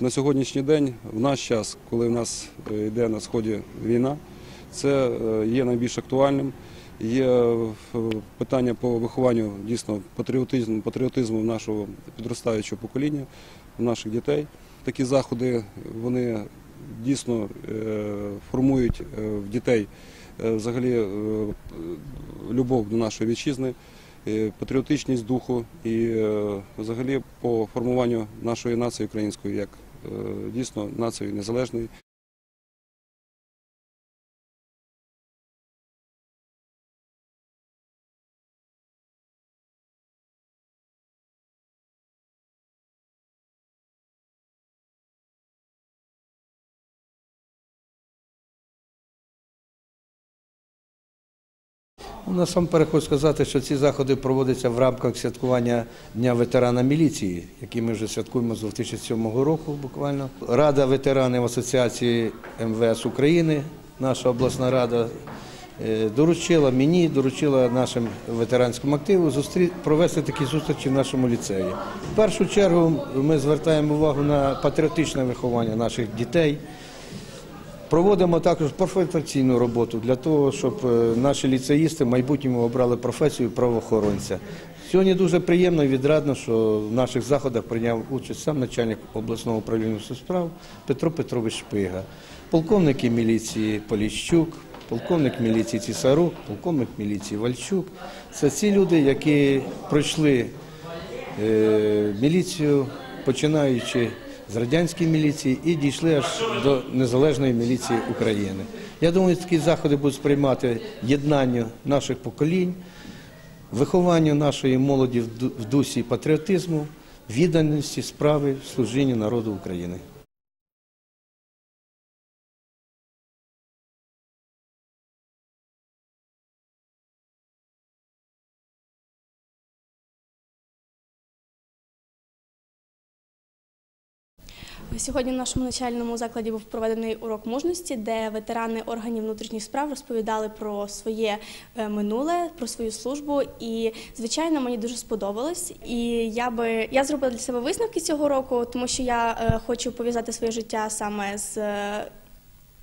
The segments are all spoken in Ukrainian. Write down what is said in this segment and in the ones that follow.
На сьогоднішній день, в наш час, коли в нас е, йде на сході війна, це е, є найбільш актуальним. Є е, питання по вихованню дійсно патріотизму, патріотизму нашого підростаючого покоління, наших дітей. Такі заходи вони дійсно формують в дітей взагалі любов до нашої вітчизни, патріотичність духу і е, взагалі по формуванню нашої нації української як е, дійсно нації незалежної. Насамперед хочу сказати, що ці заходи проводяться в рамках святкування Дня ветерана міліції, який ми вже святкуємо з 2007 року буквально. Рада ветеранів Асоціації МВС України, наша обласна рада, е, доручила мені, доручила нашим ветеранському активу провести такі зустрічі в нашому ліцеї. В першу чергу ми звертаємо увагу на патріотичне виховання наших дітей. Проводимо також профорієнтаційну роботу для того, щоб е, наші ліцеїсти в майбутньому обрали професію правоохоронця. Сьогодні дуже приємно і відрадно, що в наших заходах прийняв участь сам начальник обласного управління справ Петро Петрович Шпига, полковники міліції Поліщук, полковник міліції Цісарук, полковник міліції Вальчук. Це ці люди, які пройшли е, міліцію, починаючи з радянської міліції і дійшли аж до незалежної міліції України. Я думаю, такі заходи будуть сприймати єднанню наших поколінь, вихованню нашої молоді в дусі патріотизму, відданості справи служіння народу України. Сьогодні в нашому навчальному закладі був проведений урок мужності, де ветерани органів внутрішніх справ розповідали про своє е, минуле, про свою службу. І звичайно, мені дуже сподобалось. І я би я зробила для себе висновки цього року, тому що я е, хочу пов'язати своє життя саме з.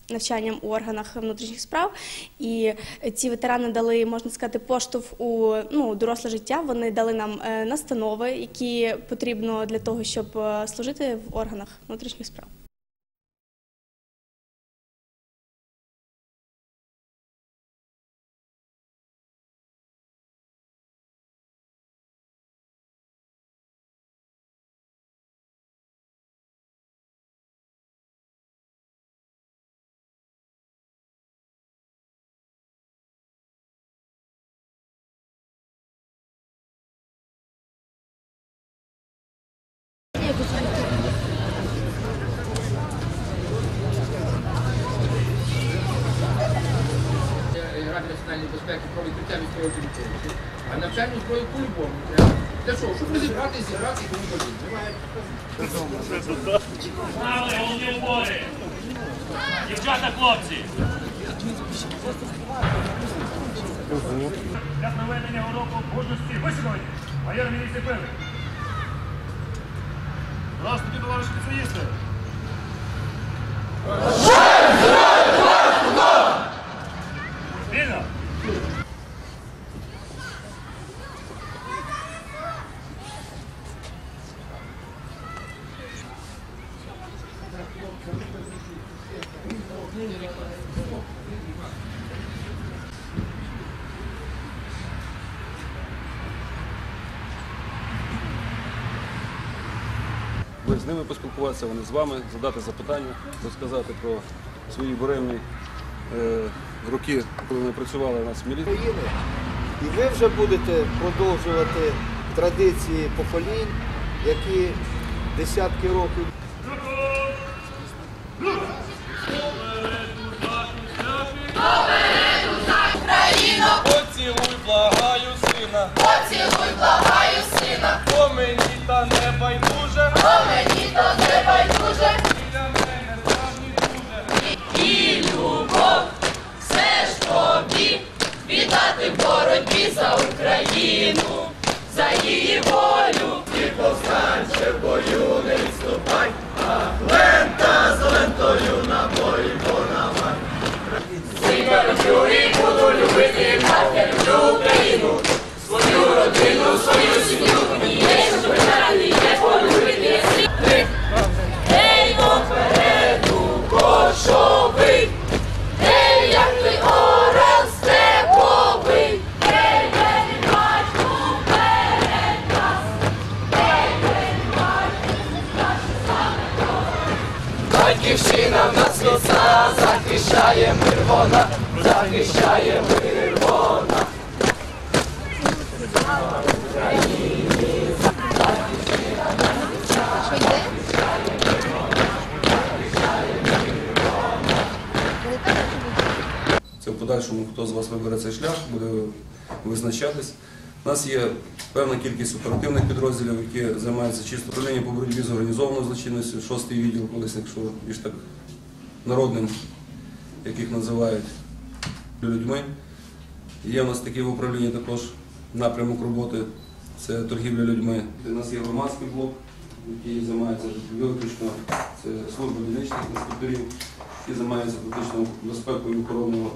Навчанням у органах внутрішніх справ, і ці ветерани дали, можна сказати, поштовх у ну доросле життя. Вони дали нам е, настанови, які потрібно для того, щоб е, служити в органах внутрішніх справ. Національної безпеки про відкриття військової території. А навчальну зброю по-любому треба. Для чого? Щоб розібрати, зібрати і тому подібне. Знали головні убори! Дівчата, хлопці! Для проведення уроку мужності висновлені. Майор міліції Пилик. Здравствуйте, товариші ліцеїсти! Ви з ними поспілкуватися, вони з вами, задати запитання, розказати про свої буремні е, роки, коли вони працювали у нас в міліції. І ви вже будете продовжувати традиції поколінь, які десятки років Поцілуй, благаю сина. Поцілуй, благаю мені та не байдуже. По мені та не байдуже. Біля захищає мир вона, захищає мир вона. Це в подальшому, хто з вас вибере цей шлях, буде визначатись. У нас є певна кількість оперативних підрозділів, які займаються чисто управлінням по боротьбі з організованою злочинністю, шостий відділ, колись, якщо більш так народним, яких називають людьми. Є у нас такі в управлінні також напрямок роботи, це торгівля людьми. У нас є громадський блок, який займається виключно це служба дільничних інспекторів, які займаються фактично безпекою і охороною,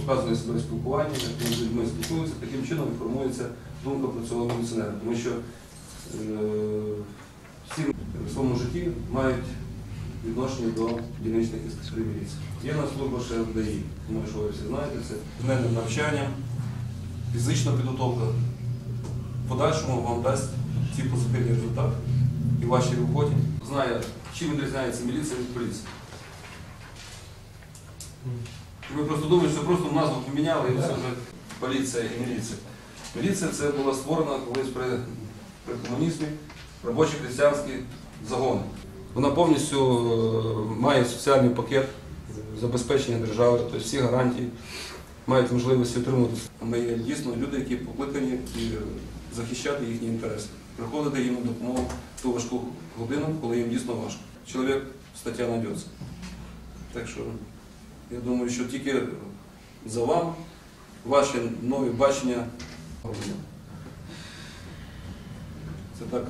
показує себе спілкування, як вони з людьми спілкуються, таким чином формується думка про цього міліціонера. Тому що е, всі в своєму житті мають відношення до дільничних інспекторів. Є у нас служба ще ДАІ, думаю, що ви всі знаєте, це денне навчання, фізична підготовка. В подальшому вам дасть ці позитивні результати і вашій роботі. Знає, чим відрізняється міліція від поліції. Ви просто думаєте, що просто назву поміняли і все вже поліція і міліція. Міліція це була створена колись при, при комунізмі, робочі християнські загони. Вона повністю е, має соціальний пакет забезпечення держави, тобто всі гарантії мають можливість отримати. Ми є дійсно люди, які покликані захищати їхні інтереси, приходити їм на допомогу в ту важку годину, коли їм дійсно важко. Чоловік стаття знайдеться. Так що я думаю, що тільки за вам ваші нові бачення. Це так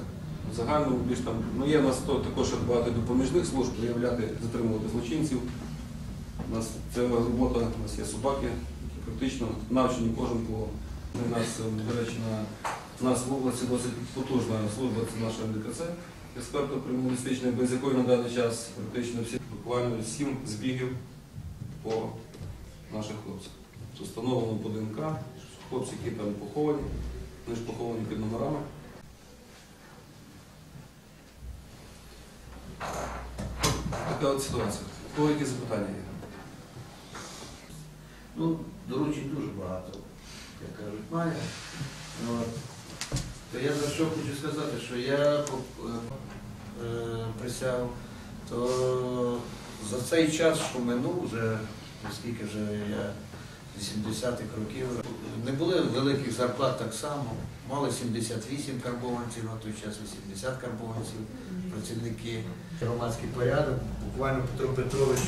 загально більш там. Ну є в нас то, також багато допоміжних служб, виявляти, затримувати злочинців. У нас це робота, у нас є собаки, які практично навчені кожен по у нас, е, до речі, на у нас в області досить потужна служба, це наша МДКЦ, експертно криміналістична, без якої на даний час практично всі буквально сім збігів по наших хлопцях. Встановлено по ДНК, хлопці, які там поховані, вони ж поховані під номерами. Така от ситуація. Кого які запитання є? Ну, доручень дуже багато, як кажуть, має. То я за що хочу сказати, що я е, присяг, то за цей час, що минув вже, оскільки вже я 80-х років, не були великих зарплат так само. Мали 78 карбованців, на той час 80 карбованців, працівники. Громадський порядок, буквально Петро Петрович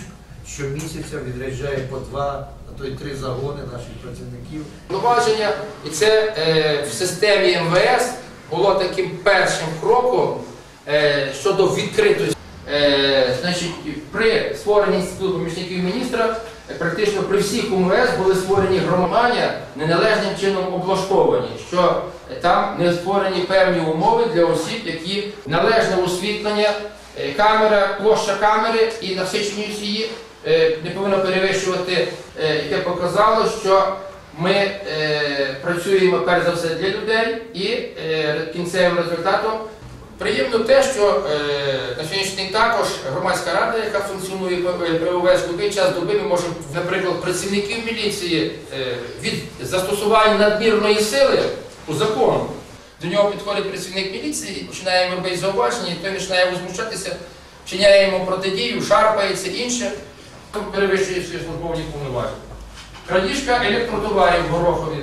щомісяця відряджає по два, а то й три загони наших працівників. Повноваження, і це е, в системі МВС було таким першим кроком е, щодо відкритості. Е, значить, при створенні інституту помічників міністра практично при всіх УМВС були створені громадяння неналежним чином облаштовані, що там не створені певні умови для осіб, які належне освітлення, е, камера, площа камери і насиченість її е, не повинна перевищувати, е, яке показало, що ми е, працюємо перш за все для людей і е, кінцевим результатом приємно те, що е, на сьогоднішній день також громадська рада, яка функціонує при ОВС, будь-який час доби ми можемо, наприклад, працівників міліції е, від застосування надмірної сили у закону. До нього підходить працівник міліції, починає йому робити зауваження, і той починає возмущатися, вчиняє йому протидію, шарпається інше, перевищує свої службові повноваження. Крадіжка електротоварів в Горохові